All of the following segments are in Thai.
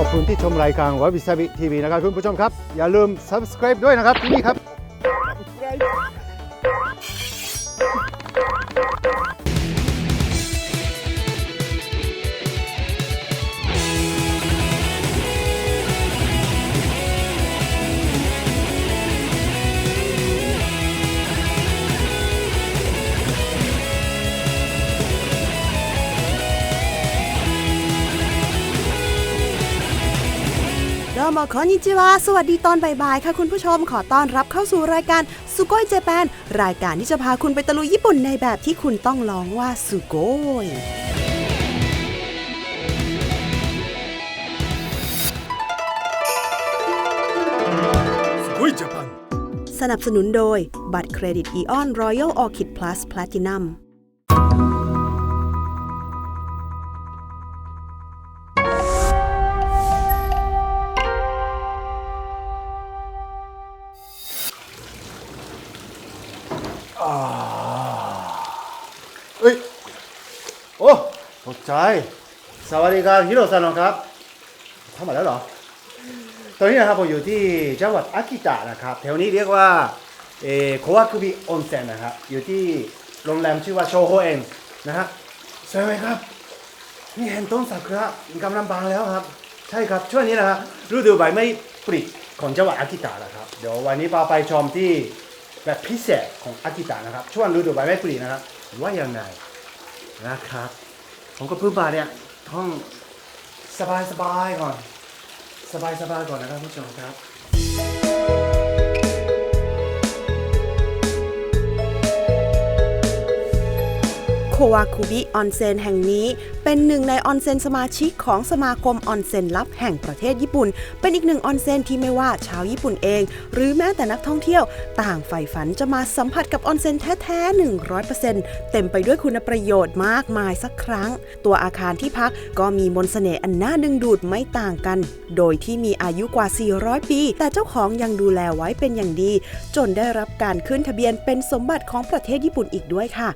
ขอบคุณที่ชมรายการวาบิซาบิทีวีนะครับคุณผู้ชมครับ อย่าลืม subscribe ด้วยนะครับที่นี่ครับ มอคอนิจิวาสวัสดีตอนบ่ายๆ ค่ะคุณผู้ชมขอต้อนรับเข้าสู่รายการสุโกยเจแปนรายการที่จะพาคุณไปตะลุยญี่ปุ่นในแบบที่คุณต้องลองว่าสุโกยสุโกยเจแปนสนับสนุนโดยบัตรเครดิตอีออนรอยัลออคิดพลัสแพลตินัม ตกใจสวัสดีครับฮิโรซันครับทำมาแล้วเหรอ ตอนนี้นะครับผมอยู่ที่จังหวัดอากิตะนะครับ แถวนี้เรียกว่าเอโควาคุบิออนเซ็นนะครับ อยู่ที่โรงแรมชื่อว่าโชโฮเอนนะฮะสวยไหมครับ นี่เห็นต้นซากุระกำลังบานแล้วครับ ใช่ครับ ช่วงนี้นะฮะฤดูใบไม้ผลิของจังหวัดอากิตะนะครับ เดี๋ยววันนี้พาไปชมที่แบบพิเศษของอากิตะนะครับ ช่วงฤดูใบไม้ผลินะครับว่ายังไงนะครับ ผมก็เพิ่งมาเนี่ยท่องสบายสบายก่อน สบายสบายก่อนนะครับผู้ชมครับ โควาคุบิออนเซ็นแห่งนี้ เป็นหนึ่งในออนเซ็นสมาชิกของสมาคมออนเซ็นลับแห่งประเทศญี่ปุ่น เป็นอีกหนึ่งออนเซ็นที่ไม่ว่าชาวญี่ปุ่นเอง หรือแม้แต่นักท่องเที่ยว ต่างใฝ่ฝันจะมาสัมผัสกับออนเซ็นแท้ๆ 100%เต็มไปด้วยคุณประโยชน์มากมายสักครั้ง ตัวอาคารที่พักก็มีมนต์เสน่ห์อันน่าดึงดูดไม่ต่างกัน โดยที่มีอายุกว่า 400 ปี แต่เจ้าของยังดูแลไว้เป็นอย่างดี จนได้รับการขึ้นทะเบียนเป็นสมบัติของประเทศญี่ปุ่นอีกด้วยค่ะ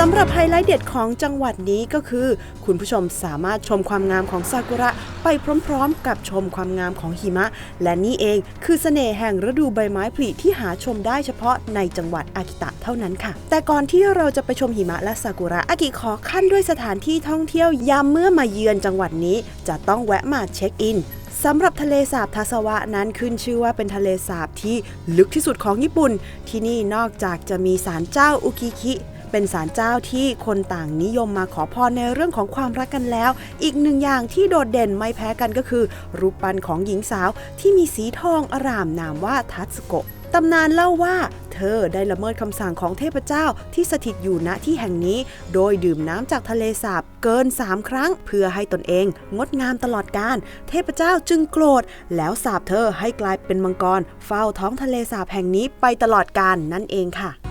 สำหรับไฮไลท์เด็ดของจังหวัดนี้ก็คือ คุณผู้ชมสามารถชมความงามของซากุระไปพร้อมๆ กับชมความงามของหิมะ และนี่เองคือเสน่ห์แห่งฤดูใบไม้ผลิที่หาชมได้เฉพาะในจังหวัดอากิตะเท่านั้นค่ะ แต่ก่อนที่เราจะไปชมหิมะและซากุระอากิขอขั้นด้วยสถานที่ท่องเที่ยวยามเมื่อมาเยือนจังหวัดนี้ จะต้องแวะมาเช็คอินสำหรับทะเลสาบทัสวะนั้นขึ้นชื่อว่าเป็นทะเลสาบที่ลึกที่สุดของญี่ปุ่น ที่นี่นอกจากจะมีศาลเจ้าอุกิคิ เป็นศาลเจ้าที่คนต่างนิยมมาขอพรในเรื่องของความรักกันแล้ว อีกหนึ่งอย่างที่โดดเด่นไม่แพ้กันก็คือ รูปปั้นของหญิงสาวที่มีสีทองอร่ามนามว่าทัตสโกะตำนานเล่าว่าเธอได้ละเมิดคำสั่งของเทพเจ้าที่สถิตอยู่ณที่แห่งนี้ โดยดื่มน้ำจากทะเลสาบเกิน 3 ครั้ง เพื่อให้ตนเองงดงามตลอดกาลเทพเจ้าจึงโกรธ แล้วสาปเธอให้กลายเป็นมังกร เฝ้าท้องทะเลสาบแห่งนี้ไปตลอดกาลนั่นเองค่ะ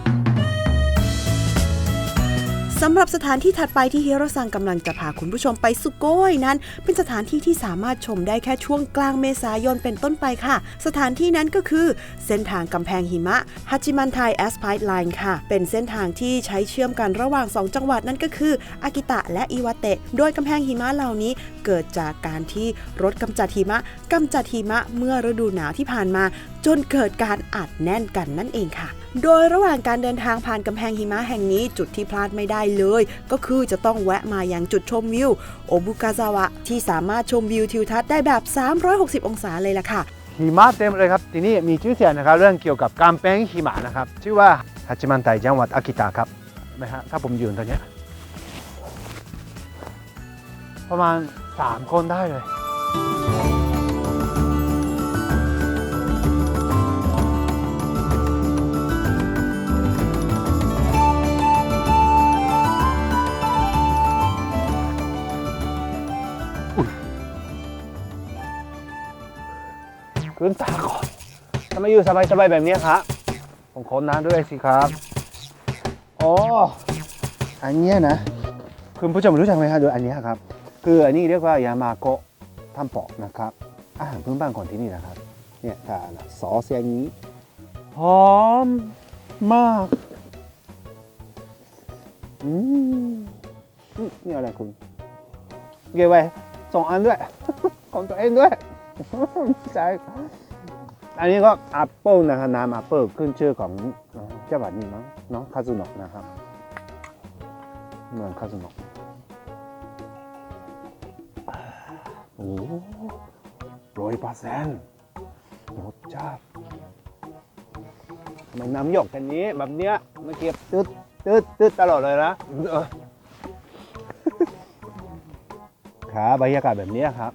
สำหรับสถานที่ถัดไปที่เฮโรซังกำลังจะพาคุณผู้ชมไปสุโกยนั้น เป็นสถานที่ที่สามารถชมได้แค่ช่วงกลางเมษายนเป็นต้นไปค่ะ สถานที่นั้นก็คือ เส้นทางกำแพงหิมะฮัจิมันไทแอสไพร์ไลน์ค่ะ เป็นเส้นทางที่ใช้เชื่อมกันระหว่าง 2 จังหวัดนั่นก็คืออากิตะและอิวาเตะ โดยกำแพงหิมะเหล่านี้เกิดจากการที่รถกำจัดหิมะกำจัดหิมะเมื่อฤดูหนาวที่ผ่านมา จนเกิดการอัดแน่นกันนั่นเองค่ะ โดยระหว่างการเดินทางผ่านกำแพงหิมะแห่งนี้จุดที่พลาดไม่ได้เลย ก็คือจะต้องแวะมายังจุดชมวิวโอบุกาซาวะ ที่สามารถชมวิวทิวทัศน์ได้แบบ 360 องศาเลยล่ะค่ะหิมะเต็มเลยครับที่นี่มีชื่อเสียงนะครับเรื่องเกี่ยวกับการแปลงหิมะนะครับชื่อว่าฮัจิมันไตจังหวัดอากิตะครับนไหมฮะถ้าผมยืนตรงนี้ประมาณ 3 คนได้เลย ทำไมอยู่สบายๆแบบนี้ครับผมขอน้ำด้วยสิครับอ๋ออันเนี้ยนะคุณผู้ชมรู้จักไหมครับดูอันนี้ครับ คืออันนี้เรียกว่ายามาโกะทัมปอกนะครับอาหารพื้นบ้านของที่นี่นะครับเนี่ยทานซอสอย่างนี้หอมมากอืมนี่อะไรคุณเกไว้สองอันด้วย ของตัวเองด้วยใช่ อันนี้ก็แอปเปิลนะครับน้ำแอปเปิลขึ้นชื่อของเจังหวัดนี้มั้งเนาะคาซุโนะนะครับเมืองคาซุโนะโอ้ร้อยเปอร์เซ็นต์รสชาติทำไมันน้ำหยกกันนี้แบบเนี้ยเมื่อกี้ตืดตืดตืดตลอดเลยนะเออครับบรรยากาศแบบนี้ครับ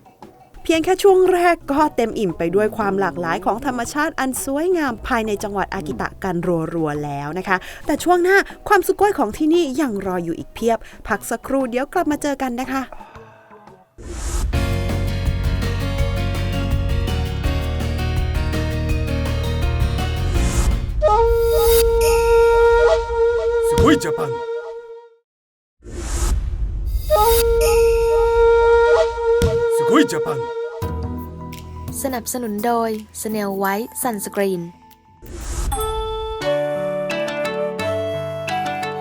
พียงแค่ช่วงแรกก็เต็มอิ่มไปด้วยความหลากหลายของธรรมชาติอันสวยงามภายในจังหวัดอากิตะกันรัวๆแล้วนะคะ แต่ช่วงหน้าความสุขก้อยของที่นี่ยังรออยู่อีกเพียบ พักสักครู่เดี๋ยวกลับมาเจอกันนะคะ すごいジャパンすごいジャパン สนับสนุนโดย Snail White Sunscreen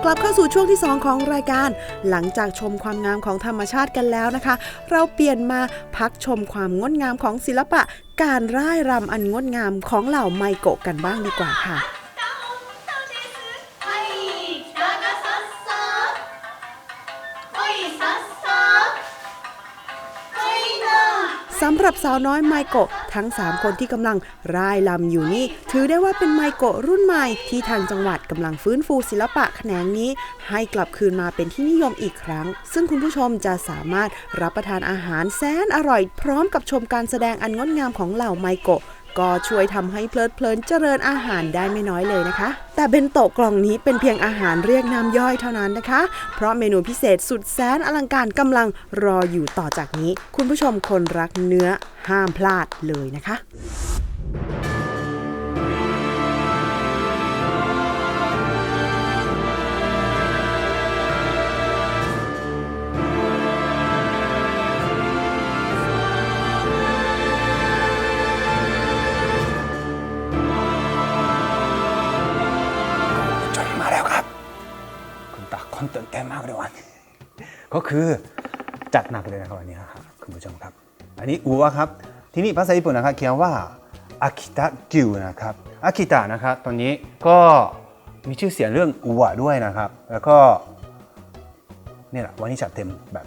กลับเข้าสู่ช่วงที่ 2 ของรายการ หลังจากชมความงามของธรรมชาติกันแล้วนะคะ เราเปลี่ยนมาพักชมความงดงามของศิลปะ การร่ายรำอันงดงามของเหล่าไมโกะกันบ้างดีกว่าค่ะ สาวน้อยไมโกะทั้ง 3 คนที่กำลังร่ายลำอยู่นี้ ถือได้ว่าเป็นไมโกะรุ่นใหม่ที่ทางจังหวัดกำลังฟื้นฟูศิลปะแขนงนี้ ให้กลับคืนมาเป็นที่นิยมอีกครั้ง ซึ่งคุณผู้ชมจะสามารถรับประทานอาหารแสนอร่อย พร้อมกับชมการแสดงอันงดงามของเหล่าไมโกะ ก็ช่วยทำให้เพลิดเพลินเจริญอาหารได้ไม่น้อยเลยนะคะ แต่เบนโตะกล่องนี้เป็นเพียงอาหารเรียกน้ำย่อยเท่านั้นนะคะ เพราะเมนูพิเศษสุดแสนอลังการกำลังรออยู่ต่อจากนี้ คุณผู้ชมคนรักเนื้อห้ามพลาดเลยนะคะ ก็คือจัดหนักเลยนะครับวันนี้ครับคุณผู้ชมครับ อันนี้อัวครับ ที่นี่ภาษาญี่ปุ่นนะครับเขียนว่าอากิตะกิวนะครับอากิตะนะครับตอนนี้ก็มีชื่อเสียงเรื่องอัวด้วยนะครับ แล้วก็เนี่ยแหละวันนี้จัดเต็มแบบ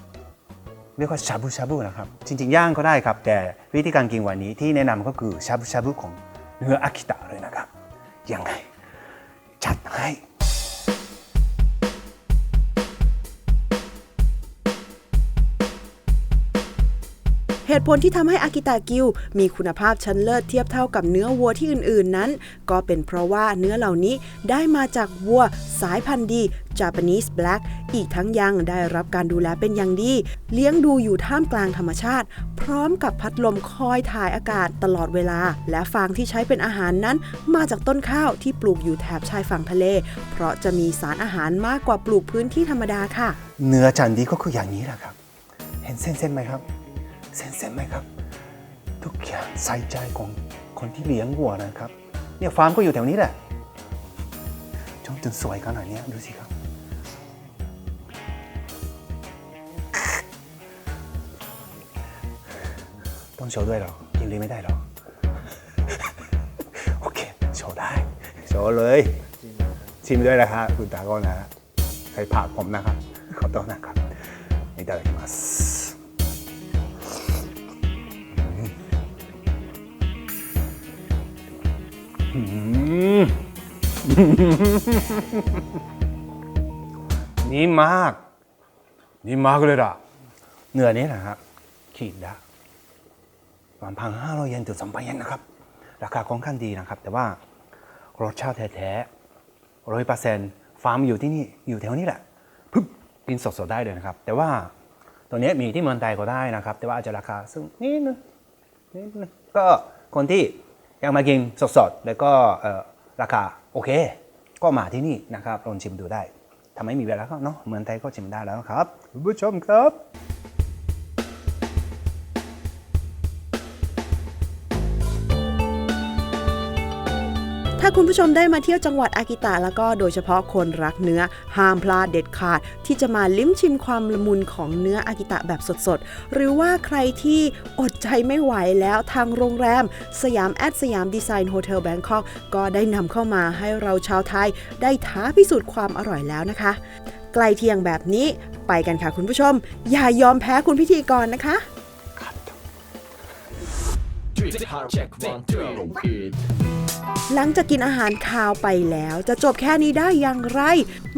เรียกว่าชาบูชาบูนะครับ จริงๆ ย่างก็ได้ครับ แต่วิธีการกินวันนี้ที่แนะนำก็คือชาบูชาบูของเนื้ออากิตะเลยนะครับ ยังไง จัดให้ เหตุผลที่ทำให้อากิตากิวมีคุณภาพชั้นเลิศเทียบเท่ากับเนื้อวัวที่อื่นๆนั้น ก็เป็นเพราะว่าเนื้อเหล่านี้ได้มาจากวัวสายพันธุ์ดี Japanese Black อีกทั้งยังได้รับการดูแลเป็นอย่างดี เลี้ยงดูอยู่ท่ามกลางธรรมชาติ พร้อมกับพัดลมคอยถ่ายอากาศตลอดเวลา และฟางที่ใช้เป็นอาหารนั้น มาจากต้นข้าวที่ปลูกอยู่แถบชายฝั่งทะเล เพราะจะมีสารอาหารมากกว่าปลูกพื้นที่ธรรมดาค่ะ เนื้อจันดีก็คืออย่างนี้แหละครับ เห็นเส้นๆไหมครับ เซ็นเซ็นไหมครับ ทุกอย่างใส่ใจของคนที่เลี้ยงวัวนะครับ เนี่ยฟาร์มก็อยู่แถวนี้แหละจนจนสวยขนาดนี้ดูสิครับต้องโชว์ด้วยหรอกินดีไม่ได้หรอ โอเค โชว์ได้ โชว์เลย ชิมด้วยนะครับคุณตาก็นะใครผักผมนะครับ ขอโทษนะครับนี่ได้กิます นี่มาก นี่มากเลยล่ะเนื้อนี้นะครับขีดละประมาณพันห้าร้อยเยนถึงสองพันเยนนะครับ ราคาค่อนข้างดีนะครับ แต่ว่ารสชาติแท้ๆร้อยเปอร์เซ็นต์ฟาร์มอยู่ที่นี่ อยู่แถวนี้แหละปึ๊บกินสดๆได้เลยนะครับ แต่ว่าตัวนี้มีที่เมืองไทยก็ได้นะครับ แต่ว่าอาจจะราคาซึ่งนิดนึงนิดนึงก็คนที่ ยังมากินสดๆ แล้วก็ราคาโอเค ก็มาที่นี่นะครับลองชิมดูได้ถ้าไม่มีเวลาก็เนาะเหมือนไทยก็ชิมได้แล้วครับคุณผู้ชมครับ ถ้าคุณผู้ชมได้มาเที่ยวจังหวัดอากิตะแล้วก็โดยเฉพาะคนรักเนื้อ ห้ามพลาดเด็ดขาด ที่จะมาลิ้มชิมความละมุนของเนื้ออากิตะแบบสดๆ หรือว่าใครที่อดใจไม่ไหวแล้วทางโรงแรม สยามแอดสยามดีไซน์โฮเทลแบงคอกก็ได้นำเข้ามาให้เราชาวไทย ได้ท้าพิสูจน์ความอร่อยแล้วนะคะ ใกล้เที่ยงแบบนี้ไปกันค่ะคุณผู้ชม อย่ายอมแพ้คุณพิธีกรนะคะ หลังจากกินอาหารคาวไปแล้วจะจบแค่นี้ได้อย่างไร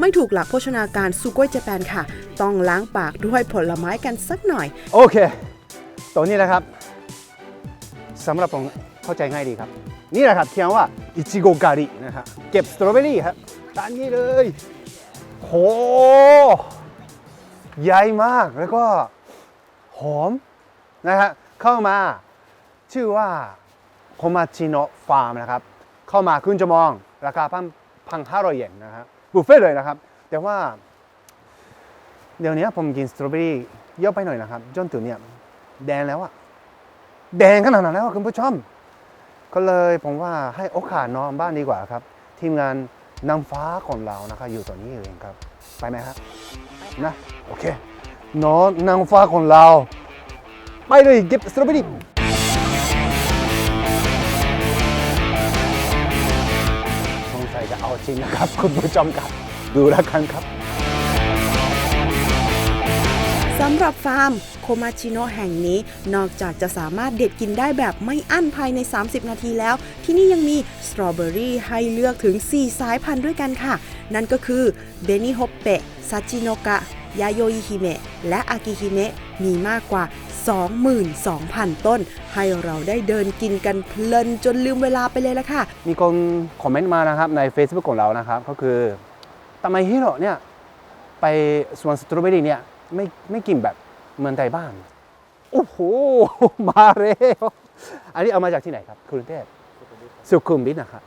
ไม่ถูกหลักโภชนาการซูโกยเจแปนค่ะ ต้องล้างปากด้วยผลไม้กันสักหน่อย โอเคตัวนี้แหละครับสำหรับผมเข้าใจง่ายดีครับ นี่แหละครับเขียนว่าอิจิโกการินะครับเก็บสตรอเบอรี่ครับด้านนี้เลยโหใหญ่มากแล้วก็หอมนะฮะเข้ามา ชื่อว่าโคมาชิโนะฟาร์มนะครับ เข้ามาครึ่งชั่วโมงราคาพันพันห้าร้อยเยนนะครับบุฟเฟ่ต์เลยนะครับ แต่ว่า เดี๋ยวนี้ผมกินสตรอเบอรี่เยอะไปหน่อยนะครับ จนถึงเนี่ยแดงแล้วอะแดงขนาดนั้นแล้วคุณผู้ชม ก็เลยผมว่าให้โอกาสน้องบ้านดีกว่าครับ ทีมงานนางฟ้าของเรานะครับ อยู่ตรงนี้เองครับ ไปไหมครับนะโอเคน้องนางฟ้าของเรา ไปเลยเก็บสตรอเบอรี่ จริงนะครับ คุณผู้ชมครับ ดูแล้วกันครับสำหรับฟาร์มโคมาชิโนแห่งนี้ นอกจากจะสามารถเด็ดกินได้แบบไม่อั้นภายใน 30 นาทีแล้ว ที่นี่ยังมีสตรอเบอรี่ให้เลือกถึง 4 สายพันธุ์ด้วยกันค่ะ นั่นก็คือเบนิโฮเปะซาจิโนกะยาโยอิฮิเมะและอากิฮิเมะมีมากกว่า 22,000 ต้น ให้เราได้เดินกินกันเพลินจนลืมเวลาไปเลยละค่ะ มีคนคอมเมนต์มานะครับใน Facebook ของเรานะครับ ก็คือทำไมฮิโร่เนี่ยไปสวนสตรอเบอรี่เนี่ยไม่ไม่กินแบบเมืองไทยบ้าน โอ้โห มาเร็ว อันนี้เอามาจากที่ไหนครับกรุงเทพสุขุมวิทนะครับ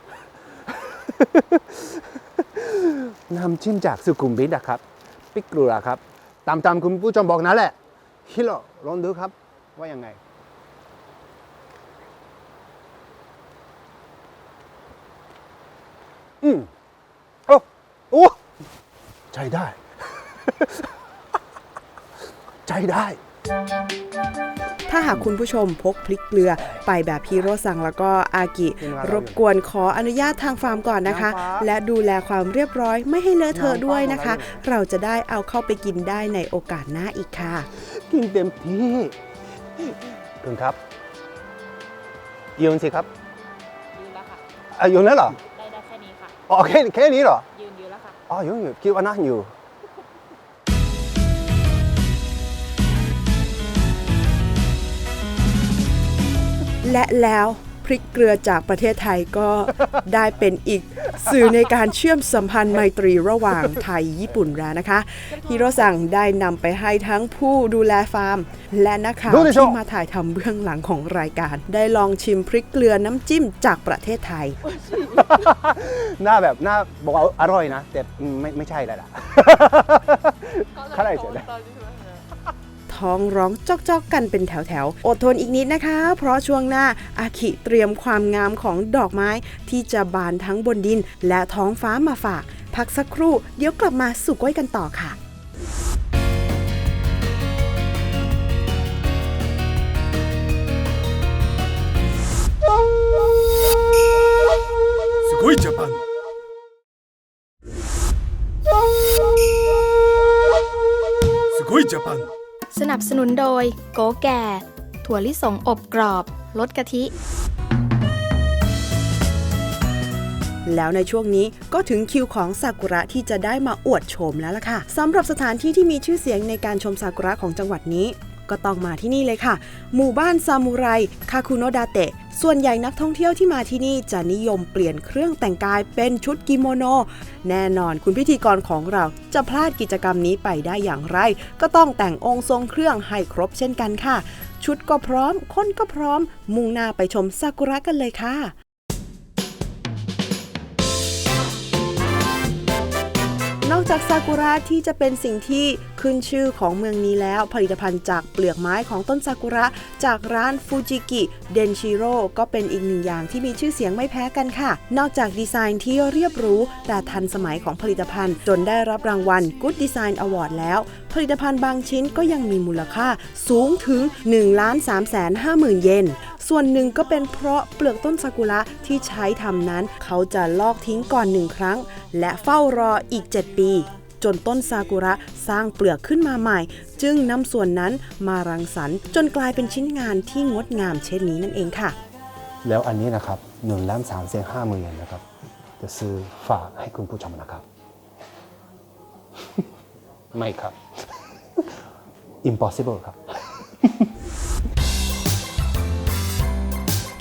นำจิ้มจากสุขุมวิทนะครับ ปิกเกลือครับ ตามตามคุณผู้ชมบอกนั่นแหละ ฮิโร่ลองดูครับ ว่ายังไง อืมโอ้โอ้ใช้ได้ใช้ได้ ถ้าหากคุณผู้ชมพกพริกเกลือไปแบบฮีโร่สั่งแล้วก็อากิ รบกวนขออนุญาตทางฟาร์มก่อนนะคะน้ำฟ้าและดูแลความเรียบร้อยไม่ให้เลอะเทอะด้วยนะคะ เราจะได้เอาเข้าไปกินได้ในโอกาสหน้าอีกค่ะ กินเต็มที่คุณครับยืนสิครับยืนแล้วค่ะอะยืนแล้วเหรอได้ได้แค่นี้ค่ะอ๋อแค่แค่นี้เหรอยืนยืนแล้วค่ะอ๋อยืนอยู่คิดว่านั่งอยู่ และแล้วพริกเกลือจากประเทศไทยก็ได้เป็นอีกสื่อในการเชื่อมสัมพันธ์ไมตรีระหว่างไทยญี่ปุ่นแล้วนะคะฮีโร่สั่งได้นำไปให้ทั้งผู้ดูแลฟาร์ม และนักข่าวดูดิโชที่มาถ่ายทำเบื้องหลังของรายการ ได้ลองชิมพริกเกลือน้ำจิ้มจากประเทศไทย หน้าแบบหน้าบอกว่าอร่อยนะ แต่ไม่ไม่ใช่แล้วล่ะข้าไรเสร็จแล้ว ท้องร้องจอกๆกันเป็นแถวๆ อดทนอีกนิดนะคะ เพราะช่วงหน้าอาคิเตรียมความงามของดอกไม้ที่จะบานทั้งบนดินและท้องฟ้ามาฝาก พักสักครู่ เดี๋ยวกลับมาสู่ก้อยกันต่อค่ะ หนุนโดย โกแก่ ถั่วลิสงอบกรอบ ลดกะทิ แล้วในช่วงนี้ก็ถึงคิวของซากุระที่จะได้มาอวดโฉมแล้วล่ะค่ะสำหรับสถานที่ที่มีชื่อเสียงในการชมซากุระของจังหวัดนี้ ก็ต้องมาที่นี่เลยค่ะ หมู่บ้านซามูไรคาคุโนดาเตะ ส่วนใหญ่นักท่องเที่ยวที่มาที่นี่จะนิยมเปลี่ยนเครื่องแต่งกายเป็นชุดกิโมโน แน่นอนคุณพิธีกรของเราจะพลาดกิจกรรมนี้ไปได้อย่างไร ก็ต้องแต่งองค์ทรงเครื่องให้ครบเช่นกันค่ะ ชุดก็พร้อม คนก็พร้อม มุ่งหน้าไปชมซากุระกันเลยค่ะนอกจากซากุระที่จะเป็นสิ่งที่ขึ้นชื่อของเมืองนี้แล้วผลิตภัณฑ์จากเปลือกไม้ของต้นซากุระ จากร้านฟูจิกิเดนชิโร่ก็เป็นอีกหนึ่งอย่างที่มีชื่อเสียงไม่แพ้กันค่ะ นอกจากดีไซน์ที่เรียบรู้ แต่ทันสมัยของผลิตภัณฑ์ จนได้รับรางวัล Good Design Award แล้ว ผลิตภัณฑ์บางชิ้นก็ยังมีมูลค่าสูงถึง1 3 5 0 0 0 0 เยนส่วนหนึ่งก็เป็นเพราะเปลือกต้นซากุระที่ใช้ทำนั้น เขาจะลอกทิ้งก่อนหนึ่งครั้ง และเฝ้ารออีก 7 ปี จนต้นซากุระสร้างเปลือกขึ้นมาใหม่ จึงนำส่วนนั้นมารังสรรค์จนกลายเป็นชิ้นงานที่งดงามเช่นนี้นั่นเองค่ะ แล้วอันนี้นะครับหนึ่งล้านสามแสนห้าหมื่นนนะครับ จะซื้อฝากให้คุณผู้ชมนะครับ ไม่ครับ impossible ครับ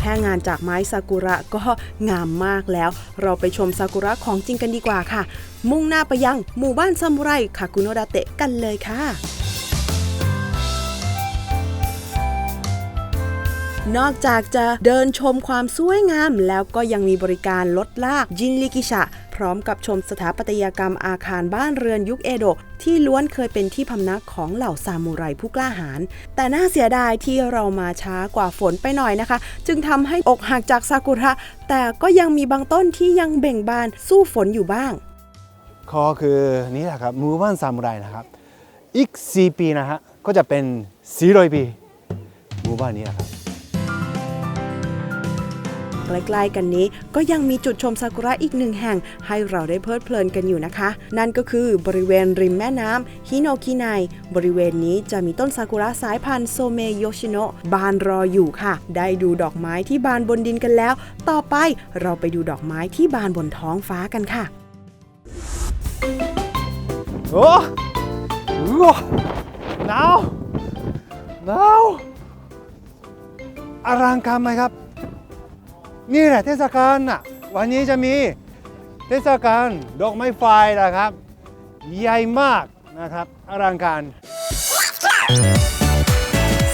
ค่งานจากไม้ซากุระก็งามมากแล้ว เราไปชมซากุระของจริงกันดีกว่าค่ะ มุ่งหน้าไปยังหมู่บ้านซามูไรคากุโนดาเตะกันเลยค่ะนอกจากจะเดินชมความสวยงามแล้วก็ยังมีบริการรถลากจินลิกิชะ พร้อมกับชมสถาปัตยกรรมอาคารบ้านเรือนยุคเอโดะที่ล้วนเคยเป็นที่พำนักของเหล่าซามูไรผู้กล้าหาญแต่น่าเสียดายที่เรามาช้ากว่าฝนไปหน่อยนะคะ จึงทำให้อกหักจากซากุระ แต่ก็ยังมีบางต้นที่ยังเบ่งบานสู้ฝนอยู่บ้างก็คือนี่แหละครับมู่บ้านซามูไรนะครับ อีก 4 ปีนะฮะก็จะเป็น400ปีมู่บ้านนี้นะครับ ใกล้ๆกันนี้ ก็ยังมีจุดชมซากุระอีกหนึ่งแห่ง ให้เราได้เพลิดเพลินกันอยู่นะคะ นั่นก็คือบริเวณริมแม่น้ำฮิโนคิไนบริเวณนี้จะมีต้นซากุระสายพันธุ์โซเมโยชิโนะบานรออยู่ค่ะ ได้ดูดอกไม้ที่บานบนดินกันแล้ว ต่อไปเราไปดูดอกไม้ที่บานบนท้องฟ้ากันค่ะโอ้โหหนาวหนาวอลังการไหมครับ นี่แหละเทศกาลอะวันนี้จะมีเทศกาลดอกไม้ไฟนะครับ ใหญ่มากนะครับอลังการ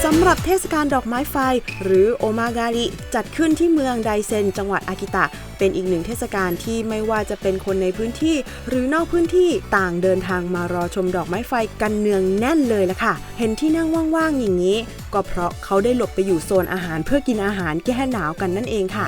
สำหรับเทศกาลดอกไม้ไฟ หรือโอมากาลิจัดขึ้นที่เมืองไดเซน จังหวัดอากิตะ เป็นอีกหนึ่งเทศกาลที่ไม่ว่าจะเป็นคนในพื้นที่ หรือนอกพื้นที่ต่างเดินทางมารอชมดอกไม้ไฟกันเนืองแน่นเลยละค่ะ เห็นที่นั่งว่างๆอย่างนี้ ก็เพราะเขาได้หลบไปอยู่โซนอาหารเพื่อกินอาหารแก้หนาวกันนั่นเองค่ะ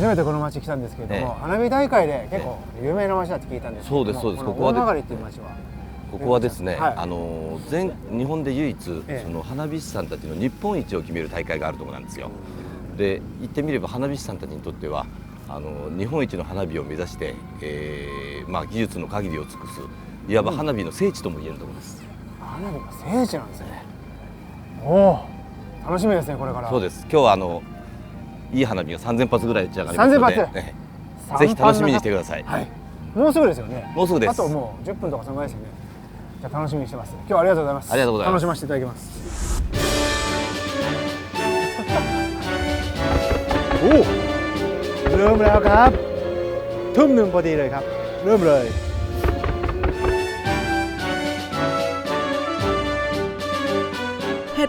初めてこの町来たんですけれども、ええ。花火大会で結構有名な町だって聞いたんですけれどもそうですそうです。このここはここはですね、はい。あの全日本で唯一、ええ。その花火師さんたちの日本一を決める大会があるところなんですよ。で言ってみれば花火師さんたちにとってはあの日本一の花火を目指して、えーまあ、技術の限りを尽くすいわば花火の聖地とも言えるところです。花火の聖地なんですね。おお楽しみですねこれから。そうです。今日はあのいい花火が3000発ぐらい打ち上がりますので、ね、ぜひ楽しみにしてください、はい、もうすぐですよね。もうすぐです。あともう1分とかそのぐらいですよね。じゃ楽しみにしてます。今日はありがとうございます。ありがとうございます。楽しませていただきます。โอ้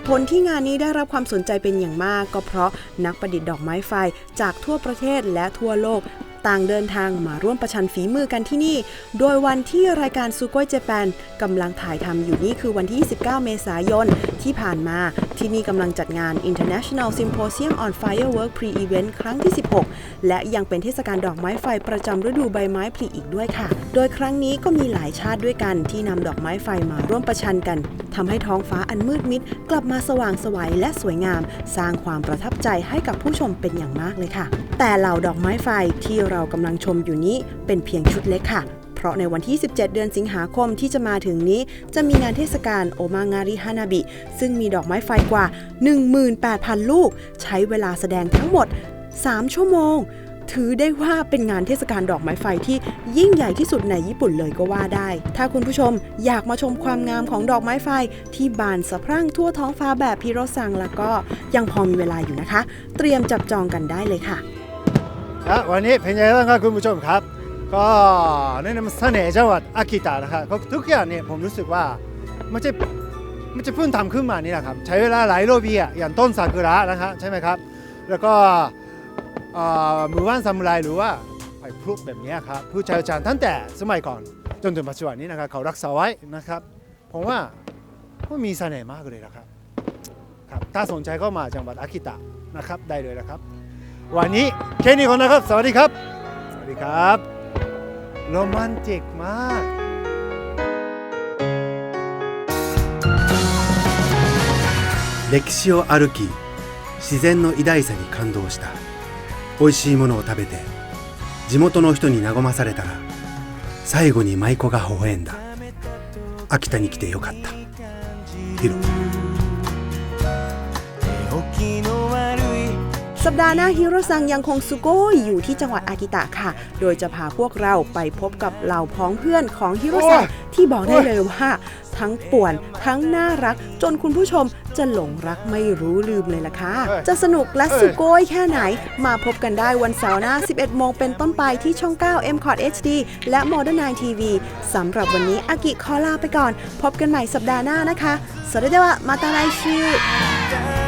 ตุผลที่งานนี้ได้รับความสนใจเป็นอย่างมาก ก็เพราะนักประดิษฐ์ดอกไม้ไฟจากทั่วประเทศและทั่วโลกต่างเดินทางมาร่วมประชันฝีมือกันที่นี่ โดยวันที่รายการซูโกยเจแปนกำลังถ่ายทำอยู่นี่คือวันที่ 29 เมษายน ที่ผ่านมาที่นี่กำลังจัดงาน International Symposium on Firework Pre-Event ครั้งที่ 16 และยังเป็นเทศกาลดอกไม้ไฟประจำฤดูใบไม้ผลิอีกด้วยค่ะ โดยครั้งนี้ก็มีหลายชาติด้วยกันที่นำดอกไม้ไฟมาร่วมประชันกันทำให้ท้องฟ้าอันมืดมิด กลับมาสว่างไสวัยและสวยงาม สร้างความประทับใจให้กับผู้ชมเป็นอย่างมากเลยค่ะ แต่เหล่าดอกไม้ไฟที่เรากำลังชมอยู่นี้เป็นเพียงชุดเล็กค่ะ เพราะในวันที่ 17 เดือนสิงหาคมที่จะมาถึงนี้ จะมีงานเทศกาลโอมางาริฮานาบิ ซึ่งมีดอกไม้ไฟกว่า 18,000 ลูก ใช้เวลาแสดงทั้งหมด 3 ชั่วโมง ถือได้ว่าเป็นงานเทศกาลดอกไม้ไฟที่ยิ่งใหญ่ที่สุดในญี่ปุ่นเลยก็ว่าได้ ถ้าคุณผู้ชมอยากมาชมความงามของดอกไม้ไฟที่บานสะพรั่งทั่วท้องฟ้าแบบพิโรซังแล้วก็ยังพอมีเวลาอยู่นะคะ เตรียมจับจองกันได้เลยค่ะ ครับวันนี้เป็นยังไงบ้างครับคุณผู้ชมครับ ก็แนะนำเสน่ห์จังหวัดอากิตะนะครับก็ทุกอย่างเนี่ยผมรู้สึกว่ามันจะมันจะเพิ่งทำขึ้นมานี่แหละครับ ใช้เวลาหลายรอบีอะอย่างต้นซากุระนะครับใช่ไหมครับ แล้วก็เอ่อหมู่านซามูไรหรือว่าไผ่พลุแบบนี้ครับผู้ชี่ยวชาญตั้งแต่สมัยก่อนจนถึงปัจจุบันนี้นะครับเขารักษาไว้นะครับผมว่ามันมีเสน่ห์มากเลยนะครับครับถ้าสนใจก็มาจังหวัดอากิตะนะครับได้เลยนะครับ วันนี้แค่นี้ก่อนนะครับ สวัสดีครับ สวัสดีครับ โรแมนติกมาก 歴史を歩き自然の偉大さに感動した美味しいものを食べて地元の人に和まされたら最後に舞妓が微笑んだ秋田に来てよかったヒロ สัปดาห์หน้าฮิโรซังยังคงสุโกยอยู่ที่จังหวัดอากิตะค่ะ โดยจะพาพวกเราไปพบกับเหล่าพ้องเพื่อนของฮิโรซังที่บอกได้เลยว่า ทั้งป่วนทั้งน่ารัก จนคุณผู้ชมจะหลงรักไม่รู้ลืมเลยล่ะค่ะ จะสนุกและสุโกยแค่ไหน มาพบกันได้วันเสาร์หน้า 11 โมงเป็นต้นไปที่ช่อง 9 m c o t HD และ Modern 9 TV สำหรับวันนี้อากิขอลาไปก่อน พบกันใหม่สัปดาห์หน้านะคะสวัสดีว่ะมาตาไรชื่อ